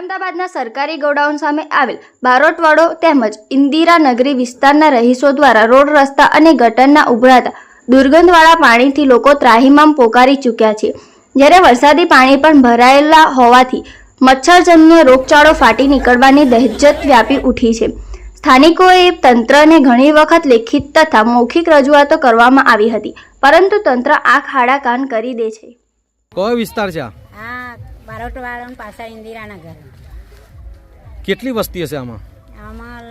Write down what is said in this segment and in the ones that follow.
ખુરદાબાદના સરકારી ગોડાઉન સામે આવેલ બારોટવાડો તેમજ ઇન્દિરાનગરી વિસ્તારના રહીશો દ્વારા રોડ રસ્તા અને ગટરના ઉભરાતા દુર્ગંધવાળા પાણીથી લોકો ત્રાહિમામ પોકારી ચૂક્યા છે. જ્યારે વરસાદી પાણી પણ ભરાયેલા હોવાથી મચ્છરજન્ય રોગચાળો ફાટી નીકળવાની દહેજત વ્યાપી ઉઠી છે. સ્થાનિકોએ તંત્રને ઘણી વખત લેખિત તથા મૌખિક રજૂઆતો કરવામાં આવી હતી, પરંતુ તંત્ર આંખ આડા કાન કરી દે છે. કયો વિસ્તાર છે આ પાછા ઇન્દિરાના ઇન્દિરાનગર. કેટલી વસ્તી હશે આમાં? આમાં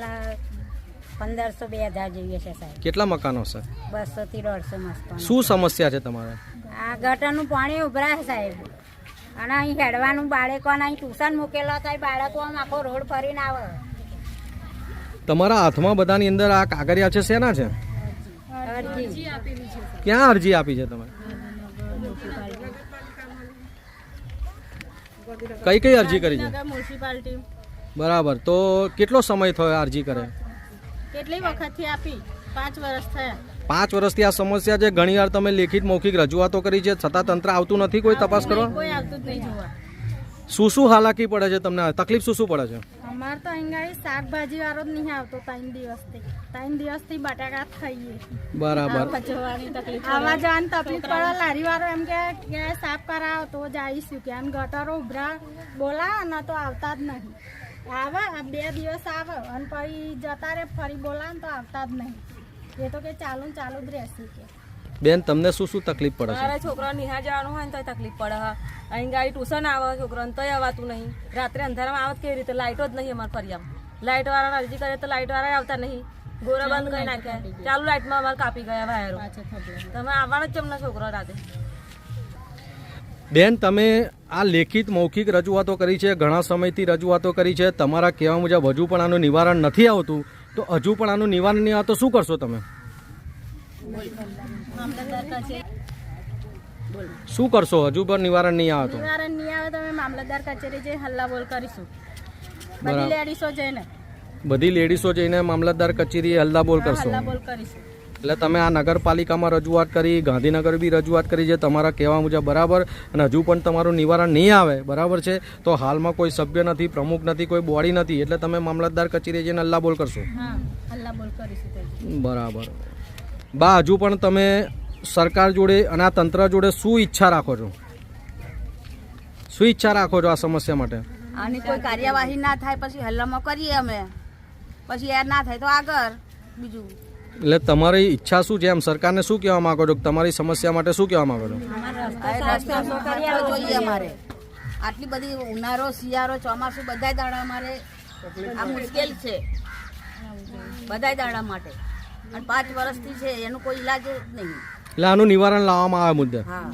પંદરસો બે હજાર જેવી છે સાહેબ. કેટલા મકાનો છે બસો થી દોઢસો મસ્ત શું સમસ્યા છે તમારે? આ ગટરનું પાણી ઉભરાય સાહેબ. અને અહીં હેડવાનું બાળકોને અહીં ટ્યુશન મૂકેલો થાય અહીં બાળકો આખો રોડ ફરીને આવે. તમારા હાથમાં બધાની અંદર આ કાગળિયા છે શેના છે? ક્યાં અરજી આપી છે તમે કઈ કઈ અરજી કરી છે? મ્યુનિસિપાલિટી. બરાબર. તો કેટલો સમય થયો અરજી કરે? કેટલી વખતથી આપી? પાંચ વર્ષ થયા. પાંચ વર્ષથી આ સમસ્યા છે. ઘણી વાર તમે લેખિત મૌખિક રજૂઆતો કરી છે. છતાં તંત્ર આવતું નથી કોઈ તપાસ કરવા? કોઈ આવતું જ નહીં જોવા. શું શું હાલાકી પડે છે તમને? તકલીફ શું શું પડે છે? અમાર તો અહીંયા શાકભાજી વાળો જ નહીં આવતો ત્રણ દિવસથી. ત્રણ દિવસથી બટાકા થઈએ ખાઈએ. બરાબર. આવા જવાની તકલીફ પડે. લારી વાળો એમ કે સાફ કરાવો તો જઈશું કે. આમ ગટરો ઉભરા બોલાવો ને તો આવતા જ નહીં. આવે આ બે દિવસ આવે. અને પછી જતા રે ફરી બોલાવે ને તો આવતા જ નહીં. એ તો કે ચાલુ ચાલુ જ રહેશે કે. બેન તમને શું શું તકલીફ પડે છે? મારા છોકરા નિહાળ જવાનું હોય ને તોય તકલીફ પડે હા. અહીં ગાડી ટ્યુશન આવે છોકરાને તોય આવતું નહીં. રાત્રે અંધારામાં આવત કેવી રીતે? લાઇટો જ નહીં અમારે ફરિયામાં લાઇટ વાળાને અરજી કરે તો લાઇટ વાળા આવતા નહીં. ગોરા બંધ કરી નાખ્યા. ચાલુ લાઈટમાં અમારે કાપી ગયા વાયરો. તમે આવવાના જ ચમના છોકરો રાતે. બેન તમે આ લેખિત મૌખિક રજૂઆતો કરી છે ઘણા સમયથી રજૂઆતો કરી છે. તમારા કહેવા મુજબ હજુ પણ આનું નિવારણ નથી આવતું. તો હજુ પણ આનું નિવારણ નહીં આવતું શું કરશો તમે? શું કરશો? હજુ પણ નિવારણ નહીં આવતું? નિવારણ નહીં આવે તો અમે મામલતદાર કચેરી જઈ હલ્લા બોલ કરીશું. બધી લેડીસો જઈને. બધી લેડીસો જઈને મામલતદાર કચેરીએ હલ્લાબોલ કરશો. હલ્લા બોલ કરીશું. એટલે તમે આ નગરપાલિકામાં રજૂઆત કરી ગાંધીનગર બી રજૂઆત કરી છે તમારા કહેવા મુજબ બરાબર. અને હજુ પણ તમારું નિવારણ નહીં આવે બરાબર છે? તો હાલમાં કોઈ સભ્ય નથી પ્રમુખ નથી કોઈ બોડી નથી એટલે તમે મામલતદાર કચેરી જઈને હલ્લાબોલ કરશો. હલ્લા બોલ કરીશું બરાબર. બા હજુ પણ તમે સરકાર જોડે અને આ તંત્ર જોડે શું ઈચ્છા રાખો છો? શું ઈચ્છા રાખો છો આ સમસ્યા માટે? આની કોઈ કાર્યવાહી ના થાય પછી હલ્લામાં કરીએ અમે. પછી યાદ ના થાય તો આગળ બીજું. એટલે તમારી ઈચ્છા શું છે એમ? સરકારને શું કહેવા માંગો છો? તમારી સમસ્યા માટે શું કહેવા માંગો છો? આ રસ્તો રસ્તો જોઈએ અમારે. આટલી બધી ઉનાળો શિયાળો ચોમાસું બધા દાડા અમારે આ મુશ્કેલ છે. બધા દાડા માટે. અને પાંચ વર્ષથી છે એનો કોઈ ઈલાજ જ નહીં. એટલે આનું નિવારણ લાવવામાં આવે મુદ્દે. હા.